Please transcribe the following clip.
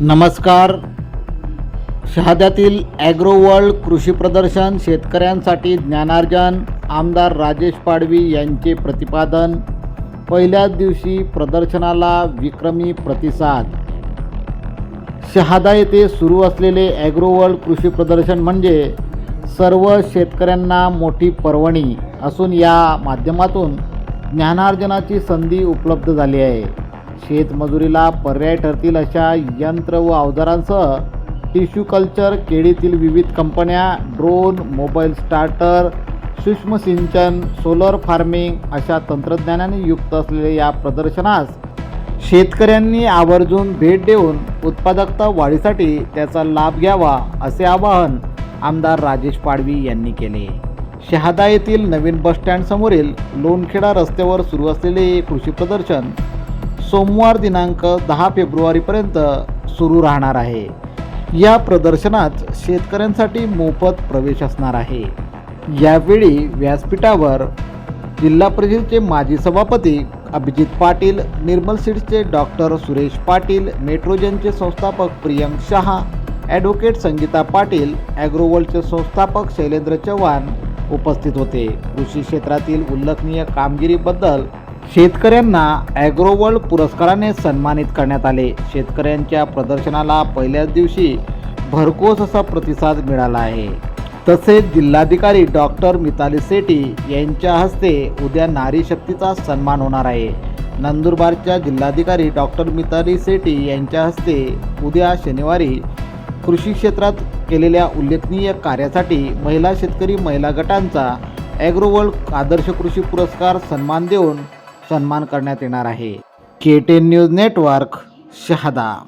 नमस्कार. शहाद्यातील agro world कृषी प्रदर्शन शेतकऱ्यांसाठी ज्ञानार्जन आमदार राजेश पाडवी यांचे प्रतिपादन. पहिल्याच दिवशी प्रदर्शनाला विक्रमी प्रतिसाद. शहादा येथे सुरू असलेले ॲग्रो वर्ल्ड कृषी प्रदर्शन म्हणजे सर्व शेतकऱ्यांना मोठी पर्वणी असून या माध्यमातून ज्ञानार्जनाची संधी उपलब्ध झाली आहे. शेतमजुरीला पर्याय ठरतील अशा यंत्र व अवजारांसह टिश्यू कल्चर केळीतील विविध कंपन्या ड्रोन मोबाईल स्टार्टर सूक्ष्म सिंचन सोलर फार्मिंग अशा तंत्रज्ञानाने युक्त असलेल्या या प्रदर्शनास शेतकऱ्यांनी आवर्जून भेट देऊन उत्पादकता वाढीसाठी त्याचा लाभ घ्यावा असे आवाहन आमदार राजेश पाडवी यांनी केले. शहादा येथील नवीन बस स्टँडसमोरील लोणखेडा रस्त्यावर सुरू असलेले कृषी प्रदर्शन सोमवार दिनांक दहा फेब्रुवारीपर्यंत सुरू राहणार आहे. या प्रदर्शनात शेतकऱ्यांसाठी मोफत प्रवेश असणार आहे. यावेळी व्यासपीठावर जिल्हा परिषदेचे माजी सभापती अभिजित पाटील निर्मल सीड्सचे डॉक्टर सुरेश पाटील मेट्रोजनचे संस्थापक प्रियंक शहा ॲडव्होकेट संगीता पाटील ॲग्रोवर्ल्डचे संस्थापक शैलेंद्र चव्हाण उपस्थित होते. कृषी क्षेत्रातील उल्लेखनीय कामगिरीबद्दल शेतकऱ्यांना ॲग्रोवर्ल्ड पुरस्काराने सन्मानित करण्यात आले. शेतकऱ्यांच्या प्रदर्शनाला पहिल्याच दिवशी भरघोस असा प्रतिसाद मिळाला आहे. तसेच जिल्हाधिकारी डॉक्टर मिताली सेठी यांच्या हस्ते उद्या नारी शक्तीचा सन्मान होणार आहे. नंदुरबारच्या जिल्हाधिकारी डॉक्टर मिताली सेठी यांच्या हस्ते उद्या शनिवारी कृषी क्षेत्रात केलेल्या उल्लेखनीय कार्यासाठी महिला शेतकरी महिला गटांचा ॲग्रोवर्ल्ड आदर्श कृषी पुरस्कार सन्मान देऊन सन्मान करण्यात येणार आहे. K ten news network Shahada.